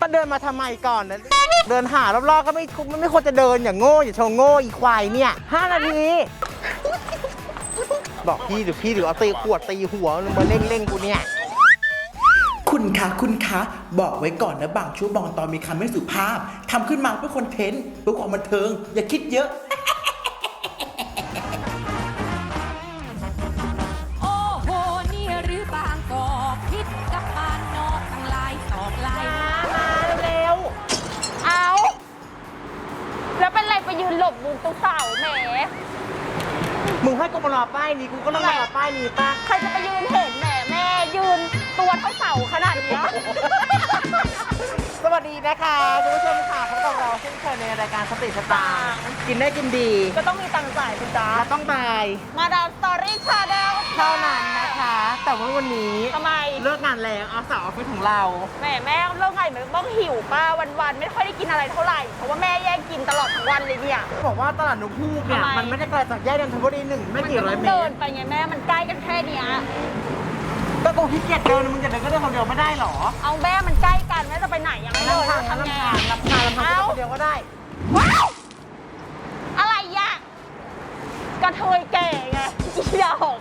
ก็เดินมาทำไมก่อนนะเดินหารอบๆก็ไม่ไม่ไม่ควรจะเดินอย่างโง่อย่าโชว์โง่อีควายเนี่ยห้านาที บอกพี่หรือพี่หรือเอาตีขวดตีหัวมาเล่งเล่งๆกูเนี่ย คุณคะคุณคะ บอกไว้ก่อนนะบางช่วงบางตอนมีคำไม่สุภาพทำขึ้นมาเพื่อคอนเทนต์เพื่อความบันเทิง อย่าคิดเยอะ มึงให้กูมารอป้ายนี้กูก็ต้องมารอป้ายนี้ปะใครจะไปยืนเห็น สวัสดีนะคะคุณผู้ชมค่ะพบกับเราเช่นเคยในรายการสติสตางค์กินได้กินดีก็ต้องมีตังค์จ่ายคุณจ๊ะและต้องบายมาดามสตอรี่ชาแนลเท่านั้นนะคะ แต่ว่าวันนี้ทำไมเลิกงานแล้วเอาสาวออฟฟิศของเราแหมแม่เลิกไงมันต้องหิวป้าวันๆไม่ค่อยได้กินอะไรเท่าไหร่เพราะว่าแม่แย่งกินตลอดทั้งวันเลยเนี่ยบอกว่าตลาดนกฮูกเนี่ยทำไม มันไม่ได้ไกลจากแยกนนทบุรีหนึ่งไม่กี่ร้อยเมเดิตนรไปไงแม่มันใกล้กันแค่เนี้ยก็กูขี้เกียจเดินมึงจะเดินก็เดินคนเดียวไม่ได้หรอ เอาแม่มันใกล้กันแม่ จะไปไหนยังไม่เดินลำพังทำไงลำพังลำพังลำพังเอ้าคนเดียวก็ได้ว้าวอะไรยะกระเทยแก่ไงอีดอก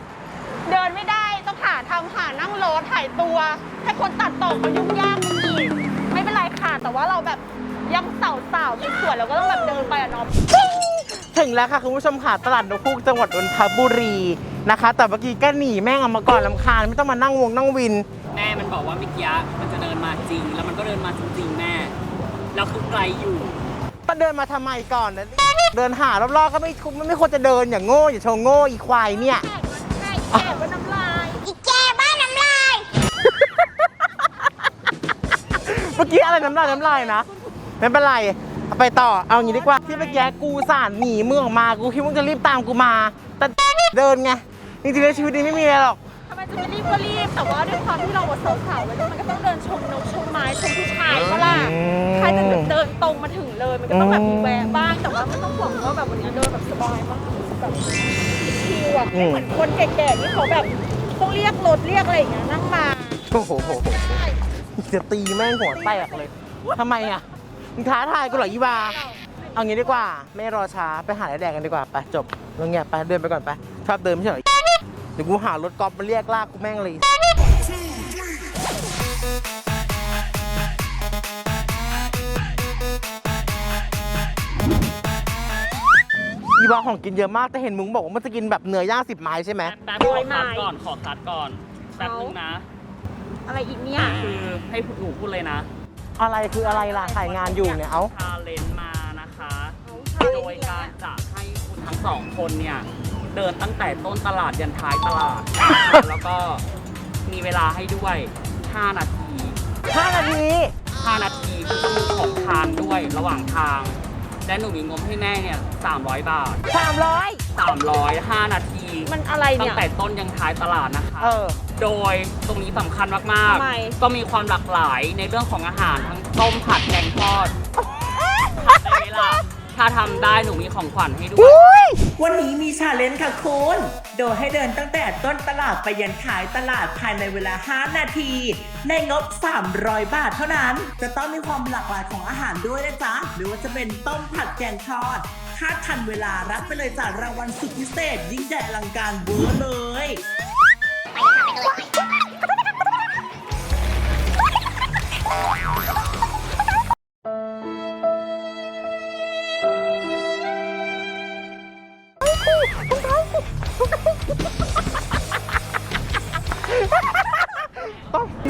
เดินไม่ได้ต้องหาทำหานั่งรถถ่ายตัว ให้คนตัดต่อเขายุ่งยากกันอีกไม่เป็นไรค่ะ แต่ว่าเราแบบยังสาวสาวๆสวยๆเราก็ต้องแบบเดินไปอะเนาะถึงแล้วค่ะคุณผู้ชมค่ะตลาดนกฮูกจังหวัดนนทบุรีนะคะ แต่เมื่อกี้ก็หนีแม่งเอามาก่อนลำคาญไม่ต้องมานั่งวงนั่งวินแม่มัน บอกว่าเมื่อกี้มันจะเดินมาจริง แล้วมันก็เดินมาจริงๆแม่แล้วคือไกลอยู่ ก็เดินมาทำไมก่อนนะเดินหารอบๆก็ไม่ไม่ไม่ควรจะเดินอย่างโง่อย่าโชว์โง่อีควายเนี่ย แก่แก่ว่าน้ำลายอีแก่บ้านน้ำลาย เมื่อกี้อะไรน้ำลายน้ำลายนะไม่เป็นไรเอาไปต่อเอางี้ดีกว่าที่เมื่อกี้กูสารหนีมึงออกมากูคิดว่ามึงจะรีบตามกูมา แต่เดินไงจริงๆในชีวิตนี้ไม่มีอะไรหรอกทำไม จะไม่รีบก็รีบ แต่ว่าด้วยความที่เราสาวๆแล้วมันก็ต้องเดินชมนกชมไม้ชมผู้ชายก็ล่ะอืมใครจะเดินตรงมาถึงเลย มันก็ต้องแบบมีแวะบ้าง แต่ว่าไม่ต้องห่วงว่าแบบวันนี้เดินแบบสบายมากแบบชิวอะไม่เหมือนคนแก่ๆที่เขาแบบต้องเรียกรถเรียกอะไรอย่างเงี้ยนั่งมาโอ้โหจะตีแม่งหัวแตกเลยทำไมอะมึงท้าทายกูเหรออีวาเอางี้ดีกว่า ไม่รอช้าไปหาอะไรแดกกันดีกว่าไปจบลงเงียบไปเดินไปก่อนไปชอบเดินไม่ใช่เหรอเดี๋ยวกูหารถกอล์ฟมาเรียกลากกูแม่งเลยอีวาของกินเยอะมากแต่เห็นมึงบอกว่ามันจะกินแบบเนื้อย่างสิบไม้ใช่ไหม แป๊บขอคัดก่อนขอคัดก่อนแป๊บนึงนะ อะไรอีกเนี่ยคือให้พูดหนูพูดเลยนะอะไรคืออะไรล่ะถ่ายงานอยู่เนี่ยเอ้า ชาเลนมานะคะ โดยการจะให้คุณทั้งสองคนเนี่ย เดินตั้งแต่ต้นตลาดยันท้ายตลาด แล้วก็มีเวลาให้ด้วย 5 นาที5นาที 5 นาทีคุณต้องมีของทานด้วยระหว่างทาง และหนูมีงบให้แม่เนี่ย300 บาท300 300 5 นาที มันอะไรตั้เนี่งย แต่ต้นยังท้ายตลาดนะคะ เออ โดยตรงนี้สำคัญมาก ทำไม ๆ ก็มีความหลากหลายในเรื่องของอาหารทั้งต้มผัดแกงทอดทำได้ไหมล่ะถ้าทำได้หนูมีของขวัญให้ด้วย วันนี้มีชาเลนจ์ค่ะคุณ โดยให้เดินตั้งแต่ต้นตลาดไปยันขายตลาดภายในเวลา 5 นาที ในงบ 300 บาทเท่านั้น จะต้องมีความหลากหลายของอาหารด้วยนะจ๊ะ หรือว่าจะเป็นต้มผัดแกงทอด ถ้าทันเวลารับไปเลยจากรางวัลสุดพิเศษ ยิ่งใหญ่อลังการเวอร์เลย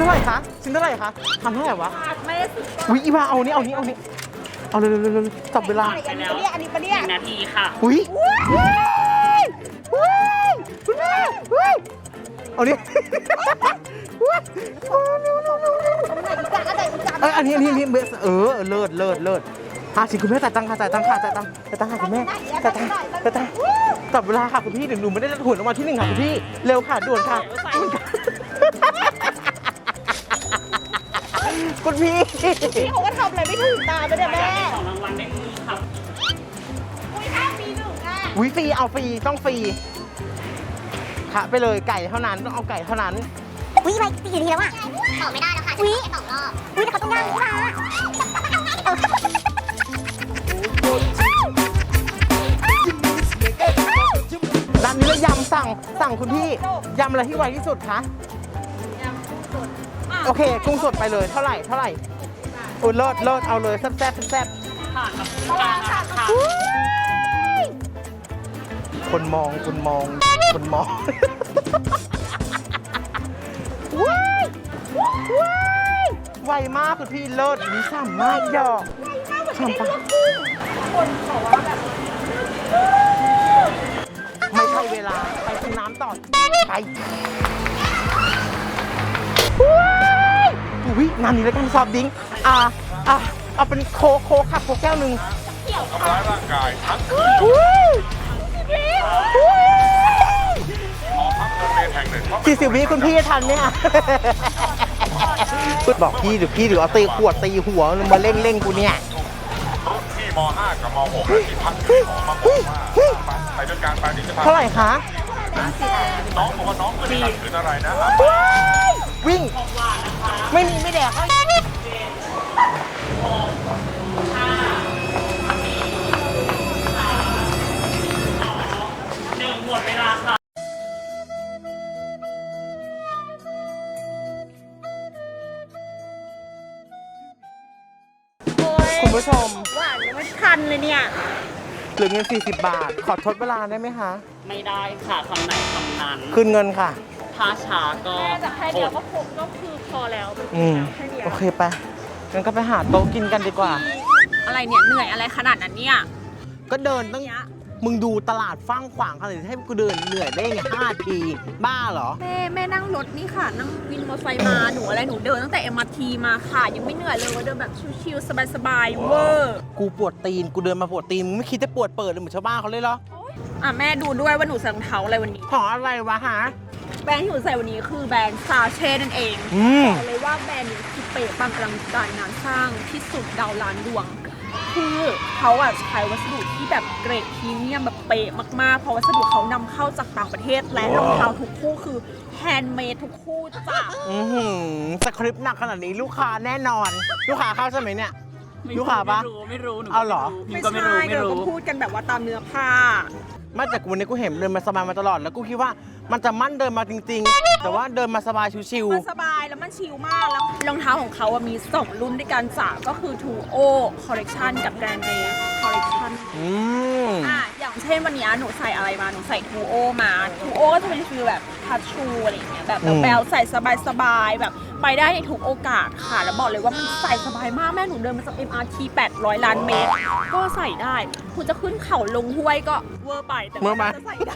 เท่าไหร่คะชิ้นเท่าไหร่คะทำเท่าไหร่วะไม่ได้สุดอุ้ยอีวาเอานี้เอานี้เอานี้เอาเร็วเร็วเร็วเร็วจับเวลาอันนี้ปะเนี่ยอันนี้ปะเนี่ยหนึ่งนาทีค่ะ อุ้ยว้ายว้ายคุณแม่ว้ายเอานี้ว้ายเร็วเร็วเร็วเร็วอันไหนอีกจานอันไหนอีกจานเอออันนี้อันนี้อันนี้เบสเออเลิศเลิศเลิศหาสิคุณแม่จ่ายตังค่ะจ่ายตังค่ะจ่ายตังจ่ายตังค่ะคุณแม่จ่ายตังจ่ายตังจับเวลาค่ะคุณพี่เดี๋ยวหนูไม่ได้หุ่นออกมาที่หนึ่งค่ะคุณพี่เร็วค่ะด่วนค่ะด่ว คุณพี่ พี่เขาก็ทำอะไรไม่ถูกตาไปเนี่ยแม่สองรางวัลได้มือครับอุ้ยข้าวปีหนึ่งอะวิฟรีเอาฟรีต้องฟรีคะไปเลยไก่เท่านั้นต้องเอาไก่เท่านั้น อุ้ยไปตีอยู่นี่แล้วอะต่อไม่ได้แล้วค่ะอุ้ยสอออุ้ยแต่เขาต้องย่างนี่มาร้านนี้เรายำสั่งสั่งคุณพี่ยำอะไรที่ไวที่สุดคะยำกุ้งสด โอเค กุ้งสดไปเลยเท่าไหร่เท่าไหร่อุ้ยเลิศเลิศเอาเลยแซ่บแซ่บแซ่บค่ะกับคุณกลางนะคะคนมองคนมองคนมองว้ายว้ายไวมากคุณพี่เลิศมีสามมากดอกสามปะไม่ใช่เวลา ไปกินน้ำต่อ ไปายอุ้ยน้ำนี้แล้วกันซอฟต์ดริงก์อ่าอ่าเอาเป็นโคกโคกครับโคกแก้วหนึ่งทำร้ายร่างกายทั้งคืนอุ้ยอุ้ยหอพักโรงเรียนแห่งหนึ่งเพราะสี่สิบวิคุณพี่ทันเนี่ยพูดบอกพี่หรือพี่หรือเอาตีขวดตีหัวมาเล่งเล่งๆกูเนี่ยรุ่นที่ม .5 กับม .6 และที่พักอยู่ในหอมาบอกว่าไปด้วยการไปดิจิทัลเท่าไหร่คะน้องบอกว่าน้องไม่ได้ขัดขืนอะไรนะว้ายวิ่ง เวลาค่ะโอ้ยคุณผู้ชม หวานยังไม่ทันเลยเนี่ย เหลือเงิน40 บาท ขอทดเวลาได้ไหมคะ ไม่ได้ค่ะคำไหนคำนั้น คืนเงินค่ะ ถ้าช้าก็แม่จะให้เดียวอก็ดคงก็คือพอแล้วอืม แค่เดียวโอเคไปงั้นก็ไปหาโต๊ะกินกันดีกว่า อะไรเนี่ยเหนื่อยอะไรขนาดนั้นเนี่ยก็เดินตั้งมึงดูตลาดฟั่งขวางขนาดนี้ให้กูเดินเหนื่อยได้ไงห้าทีบ้าเหรอ แม่แม่นั่งรถนี่ค่ะ นั่งวินมอเตอร์ไซค์มา หนูอะไรหนูเดินตั้งแต่ MRT มาค่ะ ยังไม่เหนื่อยเลยว่าเดินแบบชิลๆสบายๆเวอร์กูปวดตีน กูเดินมาปวดตีน มึงไม่คิดจะปวดเปิดเลยเหมือนชาวบ้านเขาเลยเหรอ อะแม่ดูด้วยว่าหนูใส่รองเท้าอะไรวันนี้ ของอะไรวะฮะแบ รนด์ที่หนูใส่วันนี้คือแบรนด์ซาเช่นั่นเองอืม บอกเลยว่าแบรนด์นี้คือเป๊ะปังอลังการงานสร้างที่สุดดาวล้านดวง คือเขาอะใช้วัสดุที่แบบเกรดพรีเมียมแบบเป๊ะมากๆ เพราะวัสดุเขานำเข้าจากต่างประเทศและรองเท้าทุกคู่คือแฮนด์เมดทุกคู่จ้ะอือหือสคริปต์หนักขนาดนี้ลูกค้าแน่นอน ลูกค้าเข้าใช่ไหมเนี่ย ไม่ลูกค้าปะไม่รู้ไม่รู้หนูเอาเหรอพิมก็ไม่รู้ใช่ไม่เดี๋ยวรู้ก็พูดกันแบบว่าตามเนื้อผ้าไม่แต่กูวันนี้กูเห็นเดินมาสบายมาตลอดแล้วกูคิดว่ามันจะมั่นเดินมาจริง ๆ แต่ว่าเดินมาสบายชิวมันสบายแล้วมันชิลมากแล้วรองเท้าของเขาอะมี2รุ่นด้วยกันจ้ะก็คือ 2O Collection กับ Grand Day Collection ๆอืม อะ อย่างเช่นวันนี้หนูใส่อะไรมาหนูใส่ 2O มา 2O ก็จะเป็นฟีลแบบทัชชูอะไรอย่างเงี้ยแบบอืมแบลๆใส่สบายๆแบบไปได้ในทุกโอกาสค่ะ แล้วบอกเลยว่ามันใส่สบายมากแม่หนูเดินมาจาก MRT 800 ล้านเมตร ก็ใส่ได้ คุณจะขึ้นเขาลงห้วยก็เวอร์ไปแต่เวอร์ไปว่าจะใส่ได้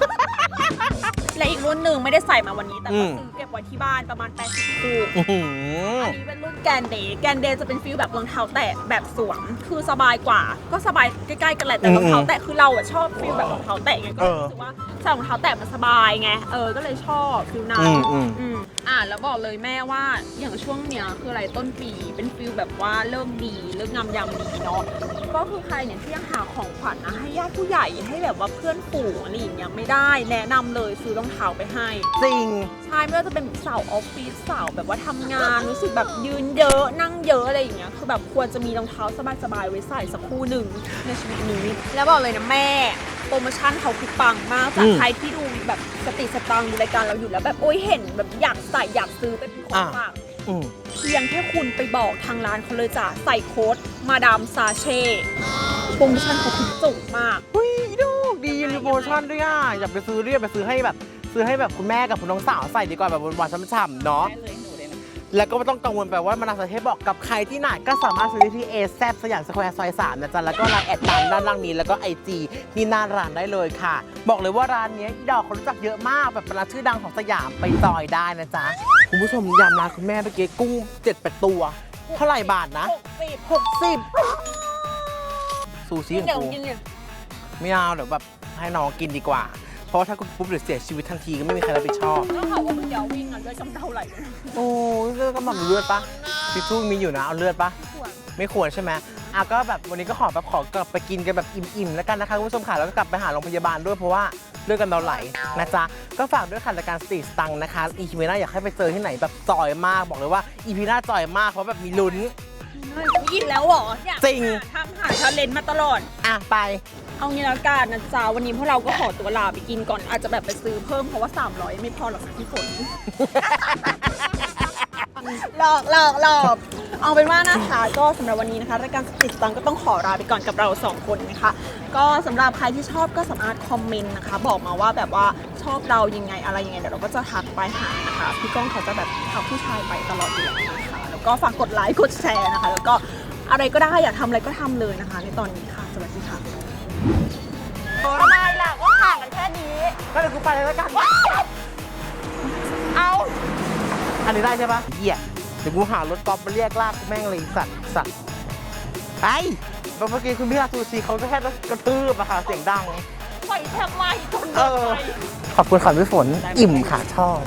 และอีกรุ่นหนึ่งไม่ได้ใส่มาวันนี้แต่อืก็ม ซื้อเก็บไว้ที่บ้านประมาณ80คู่อื้อหือ อันนี้เป็นรุ่นแกนเดย์แกนเดย์จะเป็นฟิลแบบรองเท้าแตะแบบสวมคือสบายกว่า ก็สบายใกล้ๆกันแหละแต่อืมรองเท้าแตะคือเราอะชอบฟิลแบบรองเท้าแตะไงก็เออรู้สึกว่าใส่รองเท้าแตะมันสบายไงเออก็เลยชอบฟิลนั้อืนมอืม อืมอ่าแล้วบอกเลยแม่ว่าอย่างช่วงเนี้ยคืออะไรต้นปีเป็นฟิลแบบว่าเริ่มดีเริ่มงามยามดีเนาะ ก็คือใครเนี่ยที่ยังหาของขวัญนะให้ญาติผู้ใหญ่ให้แบบว่าเพื่อนฝูงอะไรอย่างเงี้ยไม่ได้แนะนำเลยซื้อรองเท้าไปให้ จริง ใช่ไม่ว่าจะเป็นสาวออฟฟิศสาวแบบว่าทำงาน รู้สึกแบบยืนเยอะนั่งเยอะอะไรอย่างเงี้ยคือแบบควรจะมีรองเท้าสบายๆไว้ใส่สักคู่หนึ่งในชีวิตนี้ แล้วบอกเลยนะแม่ โปรโมชั่นเขาคือปังมากจากอืมใครที่ดูแบบสติสตังค์ดูรายการเราอยู่แล้วแบบโอ๊ยเห็นแบบอยากใส่อยากซื้อเป็นของอ่า ฝาก อืม เพียงแค่คุณไปบอกทางร้านเขาเลยจ้ะใส่โค้ดมาดามซาเช่โปรโมชั่นเขาคือจุกมาก เฮ้ยดูดีมีโปรโมชั่นด้วยอะ อยากไปซื้อเรียกไปซื้อให้แบบ ซื้อให้แบบคุณแม่กับคุณน้องสาวใส่ดีกว่าแบบหวานๆฉ่ำๆเนาะ ได้เลยหนูเลยนะแล้วก็ไม่ต้องกังวลไปว่ามานาสเทพบอกกับใครที่ไหนก็สามารถซื้อได้ที่เอแซสยามสแควร์ซอย3นะจ๊ะ แล้วก็ไลน์แอดตามด้านล่างนี้ แล้วก็ไอจีที่หน้าร้านได้เลยค่ะ บอกเลยว่าร้านเนี้ยดอกเขารู้จักเยอะมากแบบเป็นร้านชื่อดังของสยามไปจอยได้นะจ๊ะ คุณผู้ชมยำร้านคุณแม่เมื่อกี้กุ้งเจ็ดแปดตัว เท่าไหร่บาทนะ60 60ซูชิของเดี๋ยวกูกินเนี่ยไม่เอาเดี๋ยวแบบให้น้องกินดีกว่าเพ ราะว่าถ้ากูปุ๊บเดี๋ยวเสียชีวิตทันทีก็ไม่มีใครรับผิดชอบ ต้องบอกว่ามึงอย่าวิ่งอะด้วยกำเดาไหลเลยโอ้ยเลือดก็แบบเลือดปะทิชชู่มีอยู่นะเอาเลือดปะควรไม่ควรใช่ไหมอะก็แบบวันนี้ก็ขอแบบขอกลับไปกินกันแบบอิ่มๆแล้วกันนะคะคุณผู้ชมค่ะแล้วก็กลับไปหาโรงพยาบาลด้วยเพราะว่าเลือดกันเราไหลนะจ๊ะก็ฝากด้วยค่ะรายการสตีสตังค์นะคะอีพีหน้าอยากให้ไปเจอที่ไหนแบบจอยมากบอกเลยว่าอีพีหน้าจอยมากเพราะแบบมีลุ้น เฮ้ยกินแล้วเหรอเนี่ยจริง ทำหาชาเลนจ์มาตลอด อะไปไเอางี้ละกันนะจ๊ะวันนี้พวกเราก็ขอตัวลาไปกินก่อนอาจจะแบบไปซื้อเพิ่มเพราะว่า 300 ไม่พอหรอกนะพี่ฝน หลอกหลอกหลอกเอาเป็นว่านะคะก็สำหรับวันนี้นะคะรายการติสตังก็ต้องขอลาไปก่อนกับเราสองคนนะคะ ก็สำหรับใครที่ชอบก็สามารถคอมเมนต์นะคะ บอกมาว่าแบบว่าชอบเรายังไงอะไรยังไงเดี๋ยวเราก็จะทักไปหานะคะพี่ก้องเขาจะแบบทักผู้ชายไปตลอดอยู่แล้วนะคะแล้วก็ฝากกดไลค์กดแชร์นะคะ แล้วก็อะไรก็ได้อยากทำอะไรก็ทำเลยนะคะ ในตอนนี้ค่ะ ทำไมล่ะก็ห่างกันแค่นี้ก็เดี๋ยวกูไปเลยแล้วกันเอาอันนี้ได้ใช่ปะเหี้ยเดี๋ยวกูหารถกอล์ฟมาเรียกลากกูแม่งเลยสัตว์สัตว์ไอ้เมื่อกี้คุณพี่ลาซูซีเขาก็แค่กระทืบอะค่ะเสียงดัง ปล่อยแทบไหมจนเอเกินอไป ขอบคุณค่ะพี่ฝน อิ่มค่ะชอบ